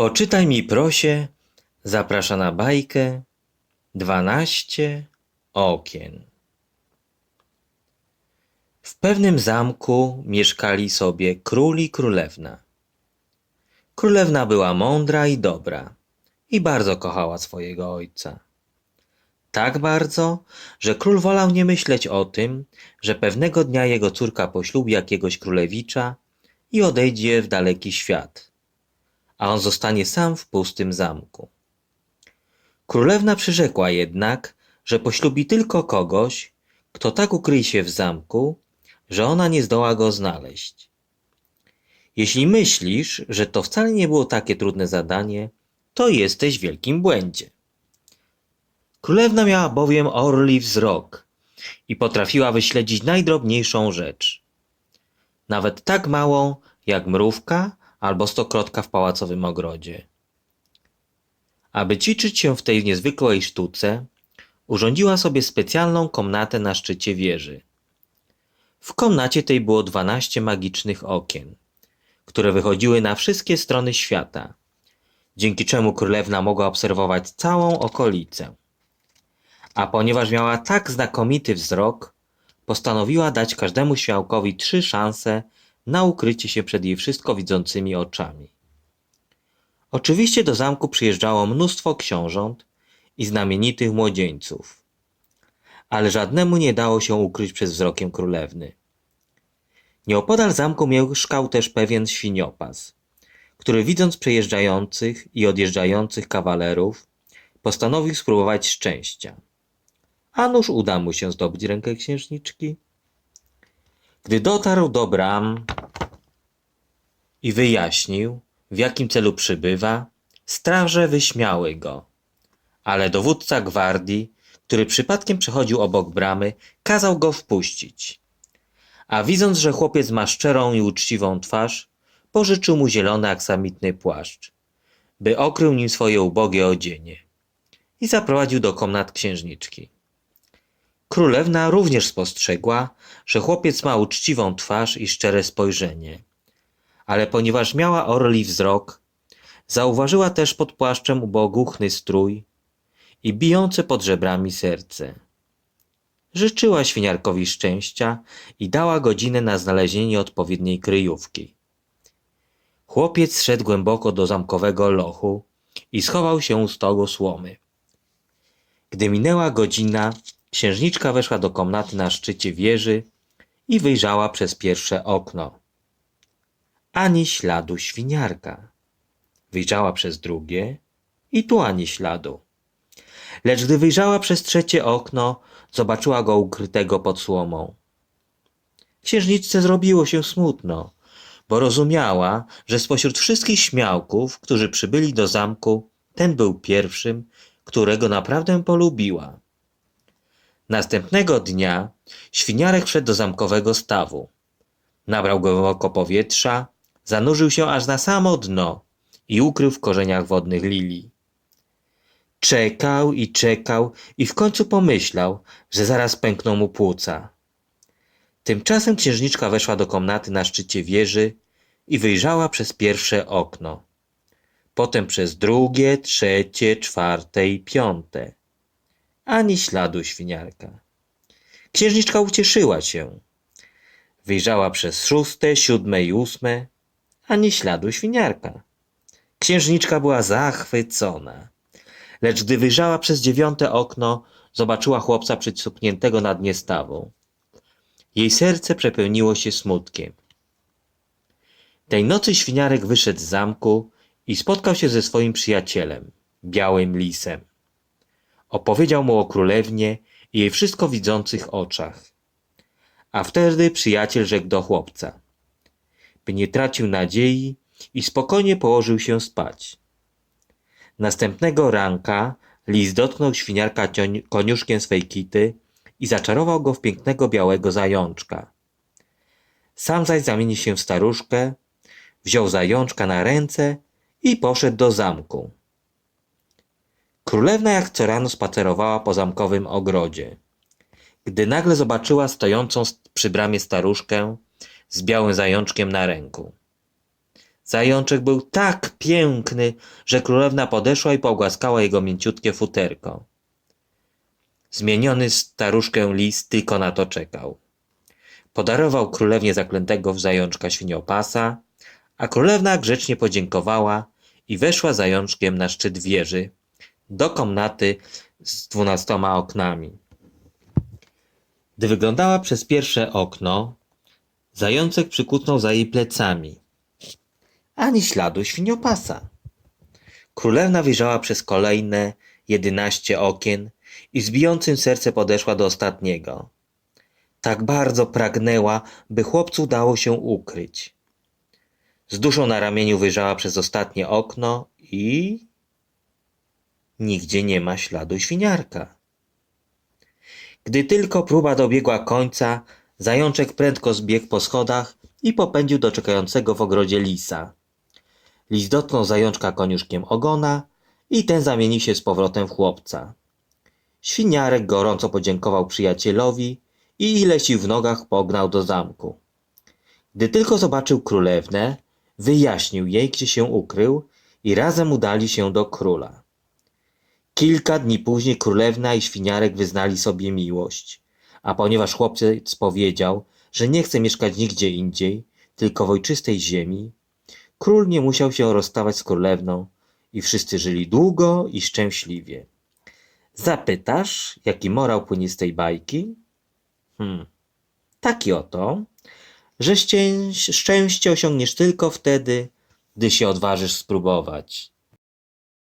Poczytaj mi prosie, zaprasza na bajkę dwanaście okien. W pewnym zamku mieszkali sobie król i królewna. Królewna była mądra i dobra i bardzo kochała swojego ojca. Tak bardzo, że król wolał nie myśleć o tym, że pewnego dnia jego córka poślubi jakiegoś królewicza i odejdzie w daleki świat, a on zostanie sam w pustym zamku. Królewna przyrzekła jednak, że poślubi tylko kogoś, kto tak ukryje się w zamku, że ona nie zdoła go znaleźć. Jeśli myślisz, że to wcale nie było takie trudne zadanie, to jesteś w wielkim błędzie. Królewna miała bowiem orli wzrok i potrafiła wyśledzić najdrobniejszą rzecz. Nawet tak małą jak mrówka albo stokrotka w pałacowym ogrodzie. Aby ćwiczyć się w tej niezwykłej sztuce, urządziła sobie specjalną komnatę na szczycie wieży. W komnacie tej było dwanaście magicznych okien, które wychodziły na wszystkie strony świata, dzięki czemu królewna mogła obserwować całą okolicę. A ponieważ miała tak znakomity wzrok, postanowiła dać każdemu świałkowi trzy szanse na ukrycie się przed jej wszystko widzącymi oczami. Oczywiście do zamku przyjeżdżało mnóstwo książąt i znamienitych młodzieńców, ale żadnemu nie dało się ukryć przed wzrokiem królewny. Nieopodal zamku mieszkał też pewien świniopas, który widząc przejeżdżających i odjeżdżających kawalerów, postanowił spróbować szczęścia. A nuż uda mu się zdobyć rękę księżniczki. Gdy dotarł do bram i wyjaśnił, w jakim celu przybywa, straże wyśmiały go. Ale dowódca gwardii, który przypadkiem przechodził obok bramy, kazał go wpuścić. A widząc, że chłopiec ma szczerą i uczciwą twarz, pożyczył mu zielony aksamitny płaszcz, by okrył nim swoje ubogie odzienie i zaprowadził do komnat księżniczki. Królewna również spostrzegła, że chłopiec ma uczciwą twarz i szczere spojrzenie. Ale ponieważ miała orli wzrok, zauważyła też pod płaszczem uboguchny strój i bijące pod żebrami serce. Życzyła świniarkowi szczęścia i dała godzinę na znalezienie odpowiedniej kryjówki. Chłopiec szedł głęboko do zamkowego lochu i schował się u stogu słomy. Gdy minęła godzina, księżniczka weszła do komnaty na szczycie wieży i wyjrzała przez pierwsze okno. Ani śladu świniarka. Wyjrzała przez drugie i tu ani śladu. Lecz gdy wyjrzała przez trzecie okno, zobaczyła go ukrytego pod słomą. Księżniczce zrobiło się smutno, bo rozumiała, że spośród wszystkich śmiałków, którzy przybyli do zamku, ten był pierwszym, którego naprawdę polubiła. Następnego dnia świniarek wszedł do zamkowego stawu. Nabrał głęboko powietrza, zanurzył się aż na samo dno i ukrył w korzeniach wodnych lilii. Czekał i czekał i w końcu pomyślał, że zaraz pękną mu płuca. Tymczasem księżniczka weszła do komnaty na szczycie wieży i wyjrzała przez pierwsze okno. Potem przez drugie, trzecie, czwarte i piąte. Ani śladu świniarka. Księżniczka ucieszyła się. Wyjrzała przez szóste, siódme i ósme. Ani śladu świniarka. Księżniczka była zachwycona. Lecz gdy wyjrzała przez dziewiąte okno, zobaczyła chłopca przycupniętego na dnie stawu. Jej serce przepełniło się smutkiem. Tej nocy świniarek wyszedł z zamku i spotkał się ze swoim przyjacielem, białym lisem. Opowiedział mu o królewnie i jej wszystko widzących oczach. A wtedy przyjaciel rzekł do chłopca, by nie tracił nadziei i spokojnie położył się spać. Następnego ranka lis dotknął świniarka koniuszkiem swej kity i zaczarował go w pięknego białego zajączka. Sam zaś zamienił się w staruszkę, wziął zajączka na ręce i poszedł do zamku. Królewna jak co rano spacerowała po zamkowym ogrodzie. Gdy nagle zobaczyła stojącą przy bramie staruszkę z białym zajączkiem na ręku. Zajączek był tak piękny, że królewna podeszła i pogłaskała jego mięciutkie futerko. Zmieniony staruszkę lis tylko na to czekał. Podarował królewnie zaklętego w zajączka świniopasa, a królewna grzecznie podziękowała i weszła zajączkiem na szczyt wieży, do komnaty z dwunastoma oknami. Gdy wyglądała przez pierwsze okno, zajączek przykucnął za jej plecami. Ani śladu świniopasa. Królewna wyjrzała przez kolejne jedynaście okien i z bijącym serce podeszła do ostatniego. Tak bardzo pragnęła, by chłopcu dało się ukryć. Z duszą na ramieniu wyjrzała przez ostatnie okno i... Nigdzie nie ma śladu świniarka. Gdy tylko próba dobiegła końca, zajączek prędko zbiegł po schodach i popędził do czekającego w ogrodzie lisa. Lis dotknął zajączka koniuszkiem ogona i ten zamienił się z powrotem w chłopca. Świniarek gorąco podziękował przyjacielowi i ile sił w nogach pognał do zamku. Gdy tylko zobaczył królewnę, wyjaśnił jej, gdzie się ukrył i razem udali się do króla. Kilka dni później królewna i świniarek wyznali sobie miłość, a ponieważ chłopiec powiedział, że nie chce mieszkać nigdzie indziej, tylko w ojczystej ziemi, król nie musiał się rozstawać z królewną i wszyscy żyli długo i szczęśliwie. Zapytasz, jaki morał płynie z tej bajki? Hmm. Taki oto, że szczę- szczęście osiągniesz tylko wtedy, gdy się odważysz spróbować.